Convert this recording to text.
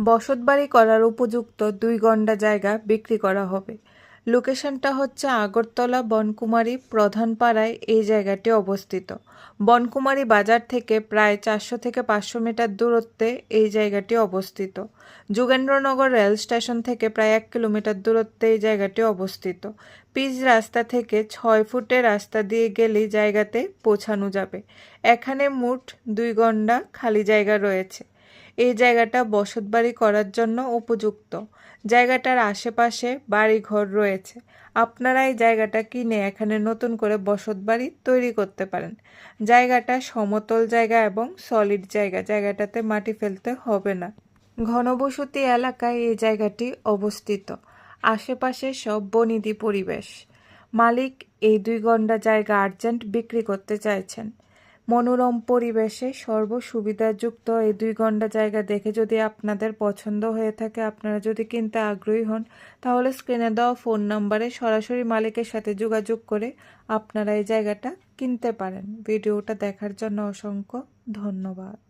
বসতবাড়ি করার উপযুক্ত দুই গন্ডা জায়গা বিক্রি করা হবে। লোকেশনটা হচ্ছে আগরতলা বনকুমারী প্রধান পাড়ায় এই জায়গাটি অবস্থিত। বনকুমারী বাজার থেকে প্রায় চারশো থেকে পাঁচশো মিটার দূরত্বে এই জায়গাটি অবস্থিত। যোগেন্দ্রনগর রেল স্টেশন থেকে প্রায় এক কিলোমিটার দূরত্বে এই জায়গাটি অবস্থিত। পিচ রাস্তা থেকে ছয় ফুটের রাস্তা দিয়ে গেলেই জায়গাতে পৌঁছানো যাবে। এখানে মোট দুই গন্ডা খালি জায়গা রয়েছে। এই জায়গাটা বসতবাড়ি করার জন্য উপযুক্ত। জায়গাটার আশেপাশে বাড়িঘর রয়েছে। আপনারা এই জায়গাটা কিনে এখানে নতুন করে বসতবাড়ি তৈরি করতে পারেন। জায়গাটা সমতল জায়গা এবং সলিড জায়গা। জায়গাটাতে মাটি ফেলতে হবে না। ঘনবসতি এলাকায় এই জায়গাটি অবস্থিত। আশেপাশে সব বনিদি পরিবেশ। মালিক এই দুই গন্ডা জায়গা আর্জেন্ট বিক্রি করতে চাইছেন। মনোরম পরিবেশে সর্বসুবিধাযুক্ত এই দুই ঘণ্টা জায়গা দেখে যদি আপনাদের পছন্দ হয়ে থাকে, আপনারা যদি কিনতে আগ্রহী হন, তাহলে স্ক্রিনে দেওয়া ফোন নাম্বারে সরাসরি মালিকের সাথে যোগাযোগ করে আপনারা এই জায়গাটা কিনতে পারেন। ভিডিওটা দেখার জন্য অসংখ্য ধন্যবাদ।